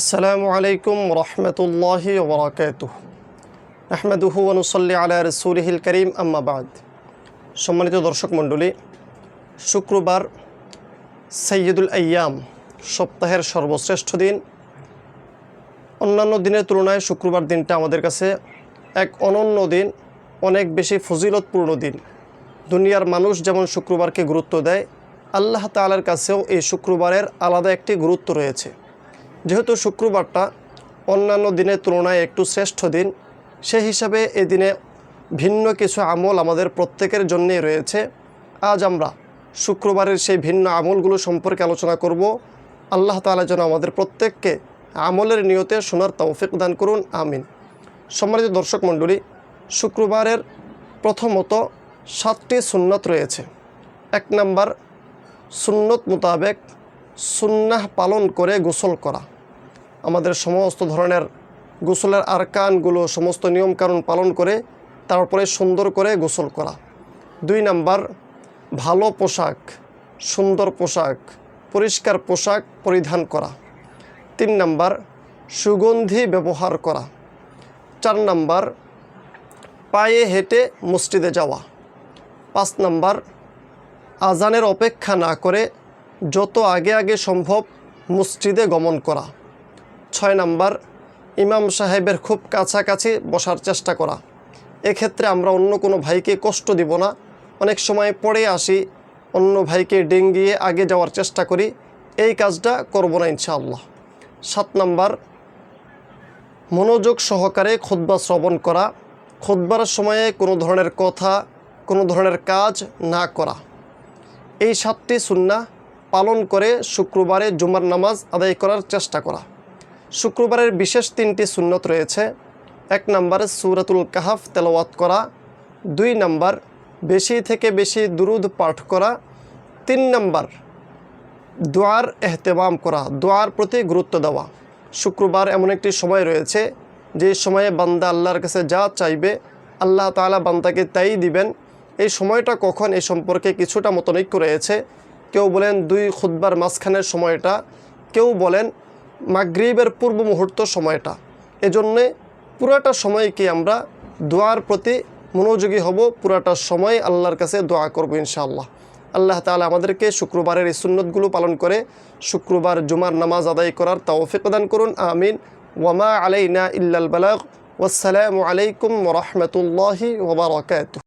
আসসালামু আলাইকুম রহমতুল্লাহি ওবরাকাতুহ আহমেদুহু অনুসল্লি আলা রসুলহিল করিম আম্মাবাদ সম্মানিত দর্শক মণ্ডলী, শুক্রবার সৈয়দুল আয়াম, সপ্তাহের সর্বশ্রেষ্ঠ দিন। অন্যান্য দিনের তুলনায় শুক্রবার দিনটা আমাদের কাছে এক অনন্য দিন, অনেক বেশি ফজিলতপূর্ণ দিন। দুনিয়ার মানুষ যেমন শুক্রবারকে গুরুত্ব দেয়, আল্লাহ তালার কাছেও এই শুক্রবারের আলাদা একটি গুরুত্ব রয়েছে। যেহেতু শুক্রবারটা অন্যান্য দিনের তুলনায় একটু শ্রেষ্ঠ দিন সেই হিসাবে এই দিনে ভিন্ন কিছু আমল আমাদের প্রত্যেকের জন্যেই রয়েছে। আজ আমরা শুক্রবারের সেই ভিন্ন আমলগুলো সম্পর্কে আলোচনা করব। আল্লাহ তালা যেন আমাদের প্রত্যেককে আমলের নিয়তে সোনার তৌফিক দান করুন, আমিন। সম্মানিত দর্শক মণ্ডলী, শুক্রবারের প্রথমত সাতটি সুন্নত রয়েছে। এক নাম্বার, সুন্নত মোতাবেক সুন্নাহ পালন করে গোসল করা। আমাদের সমস্ত ধরনের গোসলের আরকানগুলো, সমস্ত নিয়মকানুন পালন করে তারপরে সুন্দর করে গোসল করা। দুই নাম্বার, ভালো পোশাক, সুন্দর পোশাক, পরিষ্কার পোশাক পরিধান করা। তিন নাম্বার, সুগন্ধি ব্যবহার করা। চার নাম্বার, পায়ে হেঁটে মসজিদে যাওয়া। পাঁচ নাম্বার, আজানের অপেক্ষা না করে যত আগে আগে সম্ভব মসজিদে গমন করা। ছয় নাম্বার, ইমাম সাহেবের খুব কাছাকাছি বসার চেষ্টা করা। এক্ষেত্রে আমরা অন্য কোনো ভাইকে কষ্ট দিব না। অনেক সময় পড়ে আসি, অন্য ভাইকে ডেঙ্গিয়ে আগে যাওয়ার চেষ্টা করি। এই কাজটা করব না ইনশাআল্লাহ। সাত নাম্বার, মনোযোগ সহকারে খোদ্া শ্রবণ করা। খোদবার সময়ে কোনো ধরনের কথা, কোনো ধরনের কাজ না করা। এই সাতটি সুন্না পালন করে শুক্রবারে জুমার নামাজ আদায় করার চেষ্টা করা। শুক্রবারের বিশেষ তিনটি সুন্নত রয়েছে। এক নাম্বার সুরাতুল কাহাফ তেলাওয়াত করা। দুই নম্বর বেশি থেকে বেশি দুরুদ পাঠ করা। তিন নম্বর দোয়ার এহতেমাম করা, দোয়ার প্রতি গুরুত্ব দেওয়া। শুক্রবার এমন একটি সময় রয়েছে, যে সময়ে বান্দা আল্লাহর কাছে যা চাইবে, আল্লাহ তালা বান্দাকে তাই দিবেন। এই সময়টা কখন এই সম্পর্কে কিছুটা মতনৈক্য রয়েছে। কেউ বলেন দুই খুদ্বার মাঝখানের সময়টা, কেউ বলেন মাগরিবের পূর্ব মুহূর্ত সময়টা। এজন্যে পুরাটা সময়কে আমরা দোয়ার প্রতি মনোযোগী হব, পুরাটা সময় আল্লাহর কাছে দোয়া করব ইনশাআল্লাহ। আল্লাহ তালা আমাদেরকে শুক্রবারের এই সুন্নতগুলো পালন করে শুক্রবার জুমার নামাজ আদায় করার তৌফিক প্রদান করুন, আমিন। ওয়ামা আলাইনা ইল্লাল বালাগ, ওয়াসসালামু আলাইকুম রহমতুল্লাহি ওবরাকাত